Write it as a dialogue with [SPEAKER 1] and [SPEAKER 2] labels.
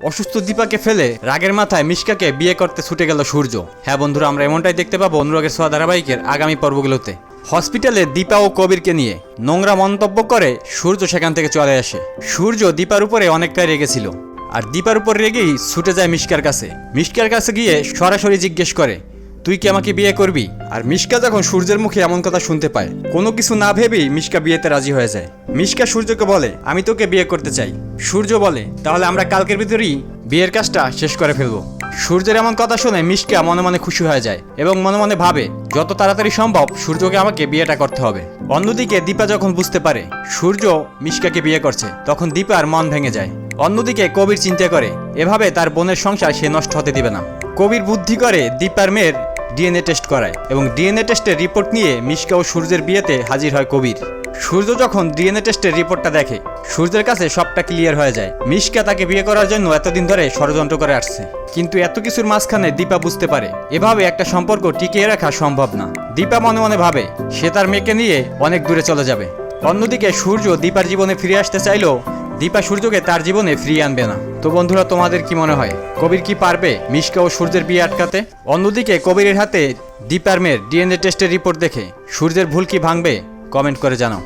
[SPEAKER 1] অসুস্থ দীপাকে ফেলে রাগের মাথায় মিশকাকে বিয়ে করতে ছুটে গেল সূর্য। হ্যাঁ বন্ধুরা, আমরা এমনটাই দেখতে পাবো অনুরাগের সোয়া ধারাবাহিকের আগামী পর্বগুলোতে। হসপিটালে দীপা ও কবিরকে নিয়ে নোংরা মন্তব্য করে সূর্য সেখান থেকে চলে আসে। সূর্য দীপার উপরে অনেকটাই রেগেছিল আর দীপার উপর রেগেই ছুটে যায় মিশকার কাছে। মিশকার কাছে গিয়ে সরাসরি জিজ্ঞেস করে, তুই কি আমাকে বিয়ে করবি? আর মিশকা যখন সূর্যের মুখে এমন কথা শুনতে পায়, কোনো কিছু না ভেবেই মিশকা বিয়েতে রাজি হয়ে যায়। মিশকা সূর্যকে বলে, আমি তোকে বিয়ে করতে চাই। সূর্য বলে, তাহলে আমরা কালকের ভিতরেই বিয়ের কাজটা শেষ করে ফেলব। সূর্যের এমন কথা শুনে মিশকা মনে মনে খুশি হয়ে যায় এবং মনে মনে ভাবে, যত তাড়াতাড়ি সম্ভব সূর্যকে আমাকে বিয়েটা করতে হবে। অন্যদিকে দীপা যখন বুঝতে পারে সূর্য মিশকাকে বিয়ে করছে, তখন দীপার মন ভেঙে যায়। অন্যদিকে কবির চিন্তা করে, এভাবে তার বোনের সংসার সে নষ্ট হতে দিবে না। কবির বুদ্ধি করে দীপার মেয়ের ডিএনএ টেস্ট করায় এবং ডিএনএ টেস্টের রিপোর্ট নিয়ে মিশকা ও সূর্যের বিয়েতে হাজির হয় কবির। সূর্য যখন ডিএনএ টেস্টের রিপোর্টটা দেখে, সূর্যের কাছে সবটা ক্লিয়ার হয়ে যায়। মিশকা তাকে বিয়ে করার জন্য এতদিন ধরে ষড়যন্ত্র করে আসছে। কিন্তু এত কিছুর মাঝখানে দীপা বুঝতে পারে, এভাবে একটা সম্পর্ক টিকিয়ে রাখা সম্ভব না। দীপা মনে মনে ভাবে, সে তার মেয়েকে নিয়ে অনেক দূরে চলে যাবে। অন্যদিকে সূর্য দীপার জীবনে ফিরে আসতে চাইলেও, দীপা সূর্যকে তার জীবনে ফিরিয়ে আনবে না। তো বন্ধুরা, তোমাদের কি মনে হয়? কবির কি পারবে মিশকা ও সূর্যের বিয়ে আটকাতে? অন্যদিকে কবিরের হাতে দীপার মেয়ের ডিএনএ টেস্টের রিপোর্ট দেখে, সূর্যের ভুল কি ভাঙবে? কমেন্ট করে জানাও।